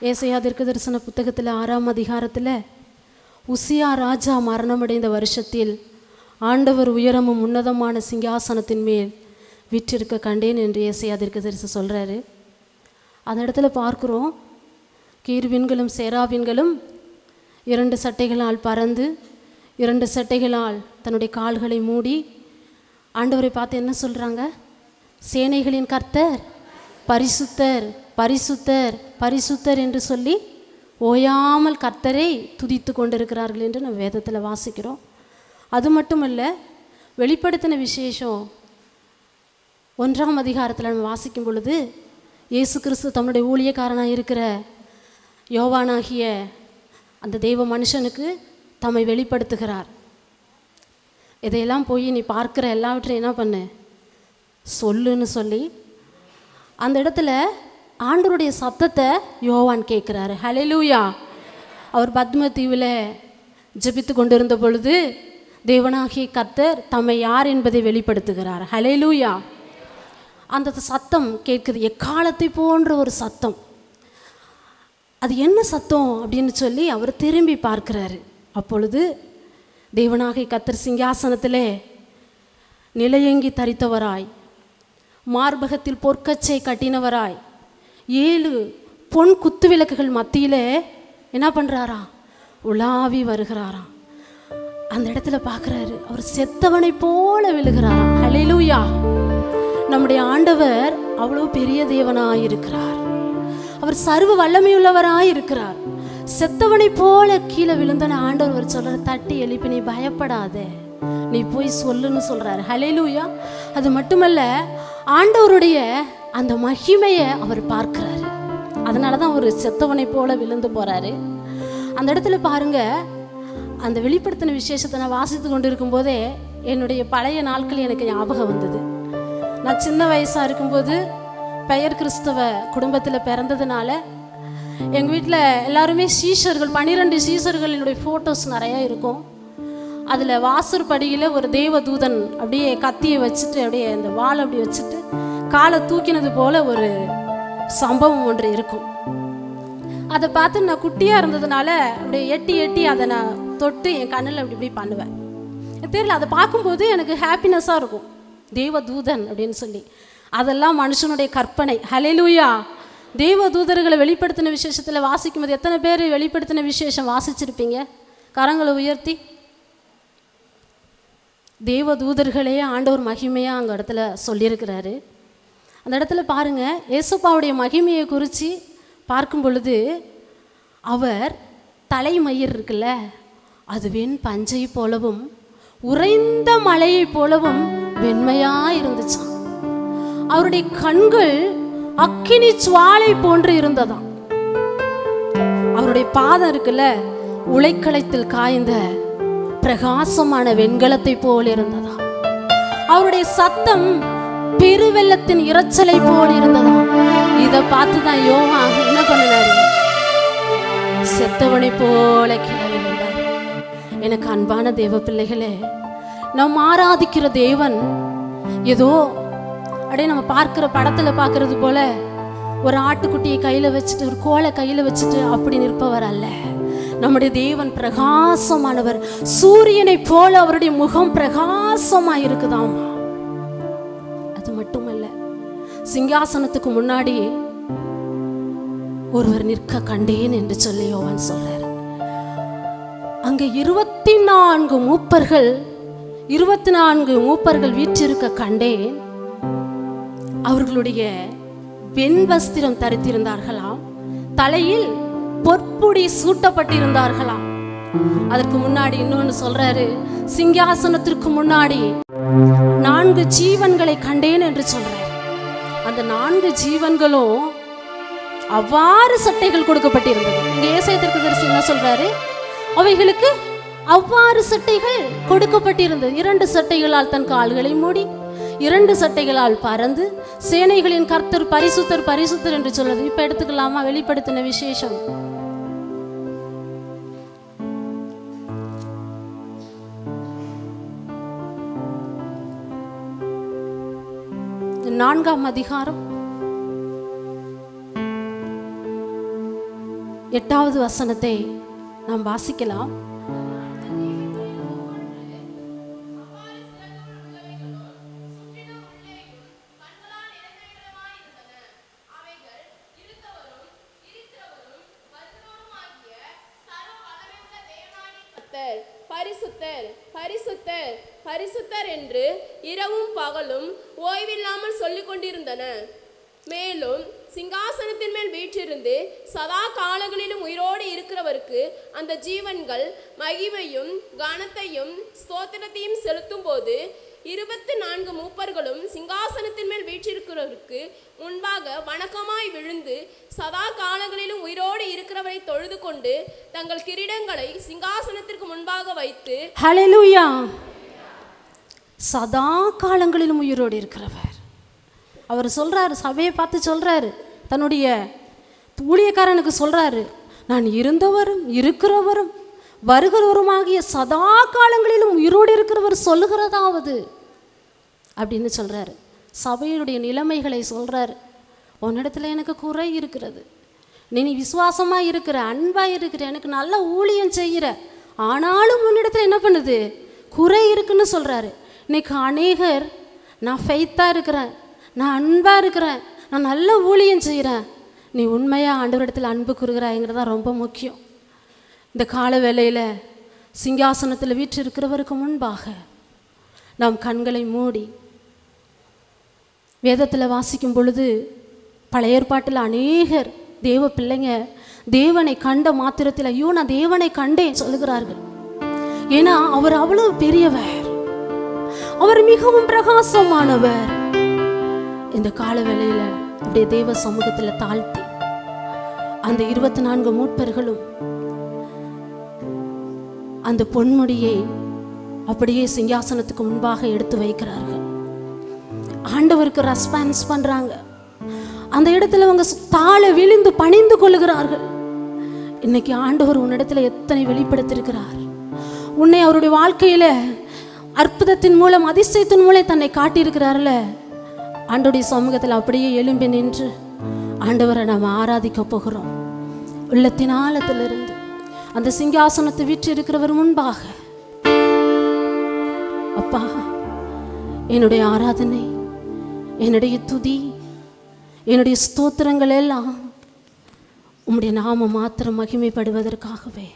ஏசையா தீர்க்க தரிசன புத்தகத்தில் ஆறாம் அதிகாரத்தில் உசியா ராஜா மரணமடைந்த வருஷத்தில் ஆண்டவர் உயரமும் உன்னதமான சிங்காசனத்தின் மேல் விற்றிருக்க கண்டேன் என்று ஏசையா தீர்க்க தரிசனம் சொல்கிறாரு அந்த இடத்துல பார்க்குறோம் கீர்வின்களும் சேராவின்களும் இரண்டு சட்டைகளால் பறந்து இரண்டு சட்டைகளால் தன்னுடைய கால்களை மூடி ஆண்டவரை பார்த்து என்ன சொல்கிறாங்க சேனைகளின் கர்த்தர் பரிசுத்தர் பரிசுத்தர் பரிசுத்தர் என்று சொல்லி ஓயாமல் கர்த்தரை துதித்து கொண்டிருக்கிறார்கள் என்று நம்ம வேதத்தில் வாசிக்கிறோம். அது மட்டுமல்ல வெளிப்படுத்தின விசேஷம் ஒன்றாம் அதிகாரத்தில் நம்ம வாசிக்கும் பொழுது இயேசு கிறிஸ்து தம்முடைய ஊழியக்காரனாக இருக்கிற யோவானாகிய அந்த தெய்வ மனுஷனுக்கு தம்மை வெளிப்படுத்துகிறார். இதையெல்லாம் போய் நீ பார்க்குற எல்லாவற்றையும் என்ன பண்ணு? சொல்லுன்னு சொல்லி அந்த இடத்துல ஆண்டவருடைய சத்தத்தை யோவான் கேட்குறாரு. ஹலெலூயா அவர் பத்ம தீவில் ஜெபித்து கொண்டிருந்த பொழுது தேவனாகிய கர்த்தர் தம்மை யார் என்பதை வெளிப்படுத்துகிறார். ஹலெலூயா அந்த சத்தம் கேட்குது. எக்காலத்தை போன்ற ஒரு சத்தம். அது என்ன சத்தம் அப்படின்னு சொல்லி அவர் திரும்பி பார்க்கிறாரு. அப்பொழுது தேவனாகை கத்தர் சிங்காசனத்திலே நிலையங்கி தரித்தவராய் மார்பகத்தில் பொற்கச்சை கட்டினவராய் ஏழு பொன் குத்து விளக்குகள் மத்தியில் என்ன பண்ணுறாரா உலாவி வருகிறாராம். அந்த இடத்துல பார்க்குறாரு. அவர் செத்தவனை போல விழுகிறாராம். ஹalleluya. நம்முடைய ஆண்டவர் அவ்வளோ பெரிய தேவனாக இருக்கிறார் அவர் சர்வ வல்லமையுள்ளவராக இருக்கிறார். செத்தவனை போல கீழே விழுந்தன ஆண்டவர் ஒரு சொல்ற தட்டி எழுப்பி நீ பயப்படாதே. நீ போய் சொல்லுன்னு சொல்றாரு. ஹலேலூயா அது மட்டுமல்ல ஆண்டவருடைய அந்த மகிமையை அவர் பார்க்கிறாரு. அதனால தான் அவர் செத்தவனை போல விழுந்து போறாரு. அந்த இடத்துல பாருங்க அந்த வெளிப்படுத்தின விசேஷத்தை நான் வாசித்து கொண்டு இருக்கும்போதே என்னுடைய பழைய நாட்கள் எனக்கு ஞாபகம் வந்தது. நான் சின்ன வயசாக இருக்கும்போது பெயர் கிறிஸ்தவ குடும்பத்தில் பிறந்ததுனால எங்கள் வீட்டில் எல்லாருமே சீஷர்கள் பன்னிரெண்டு சீஷர்களினுடைய ஃபோட்டோஸ் நிறையா இருக்கும். அதில் வாசற்படியில் ஒரு தேவ தூதன் அப்படியே கத்தியை வச்சுட்டு அப்படியே அந்த வாளை அப்படி வச்சுட்டு காலை தூக்கினது போல ஒரு சம்பவம் ஒன்று இருக்கும். அதை பார்த்து நான் குட்டியாக இருந்ததுனால அப்படியே எட்டி எட்டி அதை நான் தொட்டு என் கண்ணில் அப்படி இப்படி பண்ணுவேன். தெரியல அதை பார்க்கும்போது எனக்கு ஹாப்பினஸ்ஸாக இருக்கும். தெய்வ தூதன் அப்படின்னு சொல்லி. அதெல்லாம் மனுஷனுடைய கற்பனை. ஹலெலூயா தெய்வ தூதர்களை வெளிப்படுத்தின விசேஷத்தில் வாசிக்கும்போது எத்தனை பேர் வெளிப்படுத்தின விசேஷம் வாசிச்சிருப்பீங்க? கரங்களை உயர்த்தி. தேவ தூதர்களே ஆண்டவர் மகிமையாக அங்கே இடத்துல சொல்லியிருக்கிறாரு. அந்த இடத்துல பாருங்க ஏசப்பாவுடைய மகிமையை குறித்து பார்க்கும் பொழுது அவர் தலைமயிர் இருக்குல்ல அது வெண் பஞ்சை போலவும் உறைந்த மலையை போலவும் வெண்மையா இருந்துச்சாம். அவருடைய கண்கள் அக்கினி சுவாலை போன்று இருந்ததாம். அவருடைய பாதம் இருக்குல்ல உலைக்களத்தில் காய்ந்த பிரகாசமான வெண்கலத்தை போல் இருந்ததா அவருடைய சத்தம் பெருவெள்ளத்தின் இரைச்சலை போல் இருந்ததா இதை பார்த்து தான் யோகா என்ன பண்ணினாரு? செத்தவனை போல கீழே எனக்கு அன்பான தேவ பிள்ளைகளே நாம் ஆராதிக்கிற தேவன் ஏதோ அப்படியே நம்ம பார்க்கிற படத்துல பார்க்கறது போல ஒரு ஆட்டுக்குட்டியை கையில வச்சுட்டு ஒரு கோலை கையில வச்சுட்டு அப்படி நிற்பவர் அல்ல. நம்முடைய தேவன் பிரகாசமானவர். சூரியனை போல அவருடைய முகம் பிரகாசமா இருக்குதாமா அது மட்டுமல்ல சிங்காசனத்துக்கு முன்னாடி ஒருவர் நிற்க கண்டேன் என்று சொல்லி யோவான் சொல்றாரு. அங்க இருபத்தி நான்கு மூப்பர்கள் இருபத்தி நான்கு மூப்பர்கள் வீற்றிருக்க கண்டேன். அவர்களுடைய வெண் வஸ்திரம் தரித்திருந்தார்களாம். தலையில் பொற்புடி சூட்டப்பட்டிருந்தார்களாம். அதற்கு முன்னாடி இன்னொன்னு சொல்றாரு சிங்காசனத்திற்கு முன்னாடி நான்கு ஜீவன்களை கண்டேன் என்று சொல்றார். அந்த நான்கு ஜீவன்களும் அவ்வாறு சட்டைகள் கொடுக்கப்பட்டிருந்தது. தரிசி என்ன சொல்றாரு? அவைகளுக்கு அவ்வாறு சட்டைகள் கொடுக்கப்பட்டிருந்தது. இரண்டு சட்டைகளால் தன் கால்களை மூடி இரண்டு சட்டைகளால் பறந்து சேனைகளின் கர்த்தர் பரிசுத்தர் பரிசுத்தர் என்று சொல்றது. இப்ப எடுத்துக்கலாமா? வெளிப்படுத்தின விசேஷம். நான்காம் அதிகாரம். எட்டாவது வசனத்தை நாம் வாசிக்கலாம். கர்த்தர் பரிசுத்தர் பரிசுத்தர் பரிசுத்தர் என்று இரவும் பகலும் ஓய்வில்லாமல் சொல்லிக் கொண்டிருந்தன. மேலும் சிங்காசனத்தின் மேல் வீற்றிருந்து சதா காலங்களிலும் உயிரோடு இருக்கிறவருக்கு அந்த ஜீவன்கள் மகிமையும் கனத்தையும் ஸ்தோத்திரத்தையும் செலுத்தும் போது இருபத்தி நான்கு மூப்பர்களும் சிங்காசனத்தின் மேல் வீற்றிருக்கிறவருக்கு முன்பாக வணக்கமாய் விழுந்து சதா காலங்களிலும் உயிரோடு இருக்கிறவரை தொழுது கொண்டு தங்கள் கிரீடங்களை சிங்காசனத்திற்கு முன்பாக வைத்து ஹalleluya சதா காலங்களிலும் உயிரோடு இருக்கிறவர். அவர் சொல்றாரு சபையை பார்த்து சொல்றாரு. தன்னுடைய ஊழியக்காரனுக்கு சொல்றாரு நான் இருந்தவரும் இருக்கிறவரும் வருகிறவருமாகிய சதா காலங்களிலும் உயிரோடு இருக்கிறவர் சொல்லுகிறதாவது அப்படின்னு சொல்கிறாரு சபையினுடைய நிலைமைகளை சொல்கிறார் உன்னிடத்தில் எனக்கு குறை இருக்கிறது. நீ நீ விசுவாசமாக இருக்கிற அன்பாக இருக்கிற எனக்கு நல்ல ஊழியம் செய்கிற. ஆனாலும் உன்னிடத்தில் என்ன பண்ணுது? குறை இருக்குன்னு சொல்கிறாரு இன்னைக்கு அநேகர் நான் ஃபெய்த்தாக இருக்கிறேன் நான் அன்பாக இருக்கிறேன் நான் நல்ல ஊழியம் செய்கிறேன். நீ உண்மையாக ஆண்டவரிடத்தில் அன்பு கூறுகிறாய்ங்கிறது தான் ரொம்ப முக்கியம். இந்த கால வேலையில் சிங்காசனத்தில் வீற்றிருக்கிறவருக்கு முன்பாக நாம் கண்களை மூடி வேதத்தில் வாசிக்கும் பொழுது பழைய ஏற்பாட்டில் அநேகர் தேவ பிள்ளைங்க தேவனை கண்ட மாத்திரத்தில் ஐயோ நான் தேவனை கண்டேன் சொல்லுகிறார்கள். ஏன்னா அவர் அவ்வளவு பெரியவர். அவர் மிகவும் பிரகாசமானவர். இந்த கால வேளையில அப்படியே தேவ சமூகத்தில் தாழ்த்தி அந்த இருபத்தி நான்கு மூட்பர்களும் அந்த பொன்முடியை அப்படியே சிங்காசனத்துக்கு முன்பாக எடுத்து வைக்கிறார்கள். ஆண்டவருக்கு ரெஸ்பான்ஸ் பண்றாங்க. அந்த இடத்துல அவங்க தாழ விழுந்து பணிந்து கொள்ளுகிறார்கள். இன்னைக்கு ஆண்டவர் உன்னிடத்துல எத்தனை வெளிப்படுத்தியிருக்கிறார். உன்னை அவருடைய வாழ்க்கையில அற்புதத்தின் மூலம் அதிசயத்தின் மூலம் தன்னை காட்டியிருக்கிறார்ல. ஆண்டோடைய சமூகத்தில் அப்படியே எழும்பி நின்று ஆண்டவரை நாம் ஆராதிக்க போகிறோம். உள்ளத்தின் ஆழத்திலிருந்து அந்த சிங்காசனத்தை விற்று இருக்கிறவர் முன்பாக. அப்பா என்னுடைய ஆராதனை என்னுடைய துதி என்னுடைய ஸ்தோத்திரங்கள் எல்லாம் உம்முடைய நாம மாத்திரம் மகிமைப்படுவதற்காகவே.